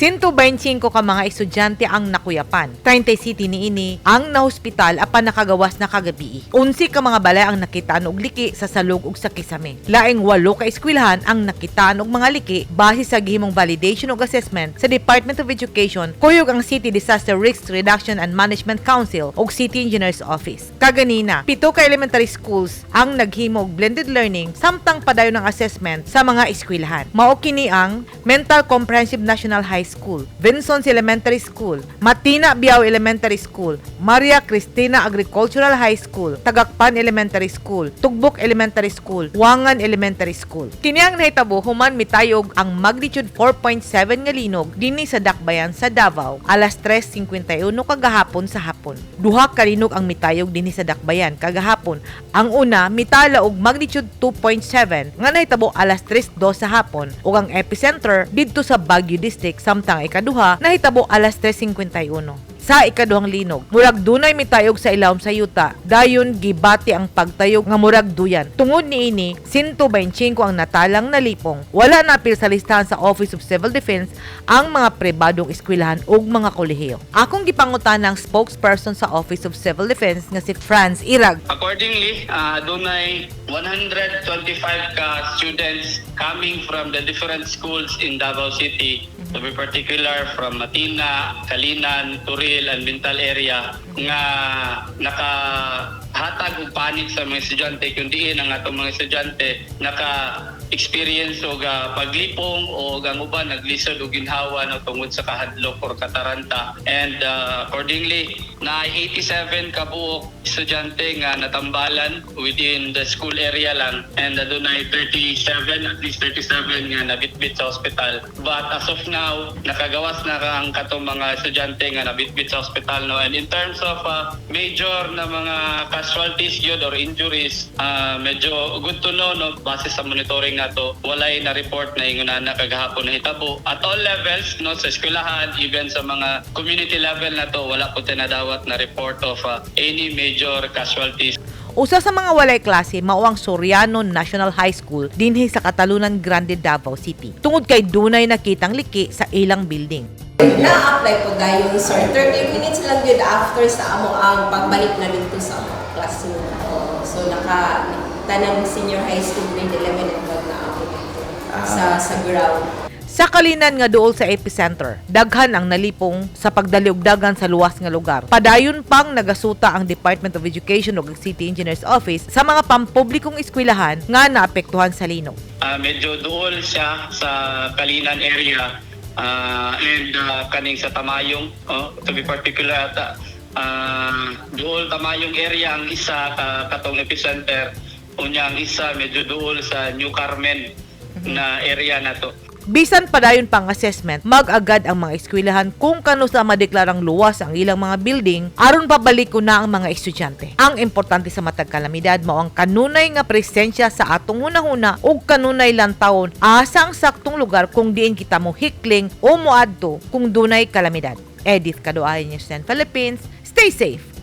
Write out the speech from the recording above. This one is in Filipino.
125 ka mga estudyante ang nakuyapan. 30 city niini ang nahospital apan nakagawas na kagabi. Unsi ka mga balay ang nakitaan og liki sa salug ug sa kisame. Laing walo ka eskwelahan ang nakitaan og mga liki base sa gihimong validation ug assessment sa Department of Education kuyog ang City Disaster Risk Reduction and Management Council ug City Engineers Office. Kaganina, pito ka elementary schools ang naghimo og blended learning samtang padayon ng assessment sa mga eskwelahan. Mao kini ang Mental Comprehensive National High School, Vinsons Elementary School, Matina Biao Elementary School, Maria Cristina Agricultural High School, Tagakpan Elementary School, Tugbok Elementary School, Wangan Elementary School. Kini ang nahitabo human mitayog ang magnitude 4.7 nga linog dinhi sa Dakbayan sa Davao alas 3:51 kagahapon sa hapon. Duha ka linog ang mitayog dinhi sa Dakbayan kagahapon. Ang una mitala og magnitude 2.7 nga nahitabo alas 3:02 sa hapon ug ang epicenter didto sa Baguio District samtang ikaduha nahitabo alas 3:51 sa ikaduhang linog. Murag dunay mitayog sa ilawom sa yuta. Dayon gibati ang pagtayog nga murag duyan. Tungod niini, 125 ang natalang nalipong. Wala na apil sa listahan sa Office of Civil Defense ang mga pribadong eskwelahan ug mga kolehiyo. Akong gipangutan ng spokesperson sa Office of Civil Defense nga si Franz Irag. Accordingly, uh, dunay 125 ka students coming from the different schools in Davao City, to be particular from Matina, Kalinan, Turil, and Bintal area nga naka hatag og panik sa mga estudyante kundi ang atong mga estudyante naka experience og ah, paglipong o ang uban naglisod og ginhawa no tungod sa kahadlok or kataranta. And ah, accordingly na 87 ka buok estudyante nga natambalan within the school area lang. And uh, dunay 37 at least 37 nga nabitbit sa hospital but as of now nakagawas na ang katong mga estudyante nga nabitbit sa hospital no? And in terms of ah, major na mga casualties yun or injuries ah, medyo good to know no? Base sa monitoring nato walay na report na ingon na kagahapon na hitabo at all levels no sa eskwelahan even sa mga community level na to wala po tinadawat na report of ah, any major casualties Usa sa mga walay klase mao ang Soriano National High School dinhi sa Katalunan Grande, Davao City. Tungod kay dunay nakitang liki sa ilang building. Na-apply po dayon sir. 30 minutes lang yun after sa amo ang pagbalik na dito sa classroom. Oo. so naka tanang senior high school grade 11 and 12 na ako dito sa sa ground. Sa kalinan nga duol sa epicenter, daghan ang nalipong sa pagdaliugdagan sa luwas nga lugar. Padayon pang nagasuta ang Department of Education ug City Engineers Office sa mga pampublikong eskwelahan nga naapektuhan sa linog. Ah, medyo duol siya sa Kalinan area ah, and ah, kaning sa Tamayong oh, to be particular ata ah, duol Tamayong area ang isa ka katong epicenter unya ang isa medyo duol sa New Carmen na area na to Bisan padayon pang assessment, mag-agad ang mga eskwelahan kung kano sa madeklarang luwas ang ilang mga building aron pabalik ko na ang mga estudyante. Ang importante sa matag kalamidad mao ang kanunay nga presensya sa atong hunahuna ug kanunay lang taon asa ang saktong lugar kung diin kita mo hikling o moadto kung dunay kalamidad. Edith Kaduay News 10 Philippines. Stay safe!